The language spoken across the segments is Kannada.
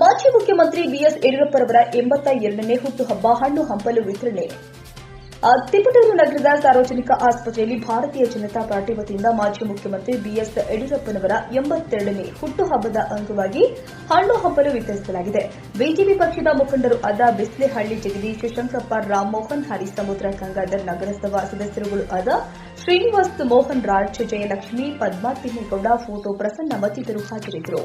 ಮಾಜಿ ಮುಖ್ಯಮಂತ್ರಿ ಬಿಎಸ್ ಯಡಿಯೂರಪ್ಪರವರ ಎಂಬತ್ತ ಎರಡನೇ ಹುಟ್ಟುಹಬ್ಬ ಹಣ್ಣು ಹಂಪಲು ವಿತರಣೆ. ತಿಪಟೂರು ನಗರದ ಸಾರ್ವಜನಿಕ ಆಸ್ಪತ್ರೆಯಲ್ಲಿ ಭಾರತೀಯ ಜನತಾ ಪಾರ್ಟಿ ವತಿಯಿಂದ ಮಾಜಿ ಮುಖ್ಯಮಂತ್ರಿ ಬಿಎಸ್ ಯಡಿಯೂರಪ್ಪನವರ ಎಂಬತ್ತೆರಡನೇ ಹುಟ್ಟುಹಬ್ಬದ ಅಂಗವಾಗಿ ಹಣ್ಣು ಹಂಪಲು ವಿತರಿಸಲಾಗಿದೆ. ಬಿಜೆಪಿ ಪಕ್ಷದ ಮುಖಂಡರು ಆದ ಬಿಸ್ಲೆಹಳ್ಳಿ ಜಗದೀಶ್, ಶಂಕರಪ್ಪ ರಾಮಮೋಹನ್ ಹರಿ ಸಮುದ್ರ, ಗಂಗಾಧರ್ ನಗರಸಭಾ ಸದಸ್ಯರುಗಳು ಆದ ಶ್ರೀನಿವಾಸ್ ಮೋಹನ್, ರಾಜ್ ಜಯಲಕ್ಷ್ಮಿ ಪದ್ಮಾ ತಿಮ್ಮೇಗೌಡ ಫೋಟೋ ಪ್ರಸನ್ನ ಮತ್ತಿತರರು ಹಾಜರಿದ್ದರು.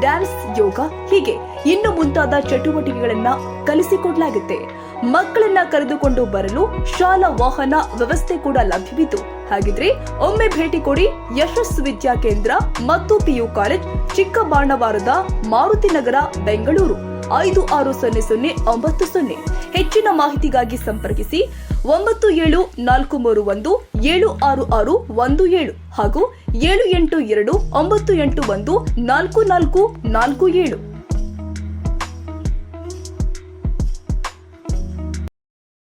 ಡ್ಯಾನ್ಸ್ ಯೋಗ ಹೀಗೆ ಇನ್ನು ಮುಂತಾದ ಚಟುವಟಿಕೆಗಳನ್ನ ಕಲಿಸಿಕೊಡಲಾಗುತ್ತೆ. ಮಕ್ಕಳನ್ನ ಕರೆದುಕೊಂಡು ಬರಲು ಶಾಲಾ ವಾಹನ ವ್ಯವಸ್ಥೆ ಕೂಡ ಲಭ್ಯವಿತ್ತು. ಹಾಗಿದ್ರೆ ಒಮ್ಮೆ ಭೇಟಿ ಕೊಡಿ ಯಶಸ್ ವಿದ್ಯಾ ಕೇಂದ್ರ ಮತ್ತು ಪಿಯು ಕಾಲೇಜ್, ಚಿಕ್ಕಬಾಣವಾರದ ಮಾರುತಿ ನಗರ, ಬೆಂಗಳೂರು. ಐದು ಆರು ಸೊನ್ನೆ ಸೊನ್ನೆ ಒಂಬತ್ತು ಸೊನ್ನೆ. ಹೆಚ್ಚಿನ ಮಾಹಿತಿಗಾಗಿ ಸಂಪರ್ಕಿಸಿ ಒಂಬತ್ತು ಏಳು ನಾಲ್ಕು ಮೂರು ಒಂದು, ಏಳು ಆರು ಆರು ಒಂದು ಏಳು ಹಾಗೂ ಏಳು ಎಂಟು ಎರಡು, ಒಂಬತ್ತು ಎಂಟು ಒಂದು, ನಾಲ್ಕು ನಾಲ್ಕು ನಾಲ್ಕು ಏಳು.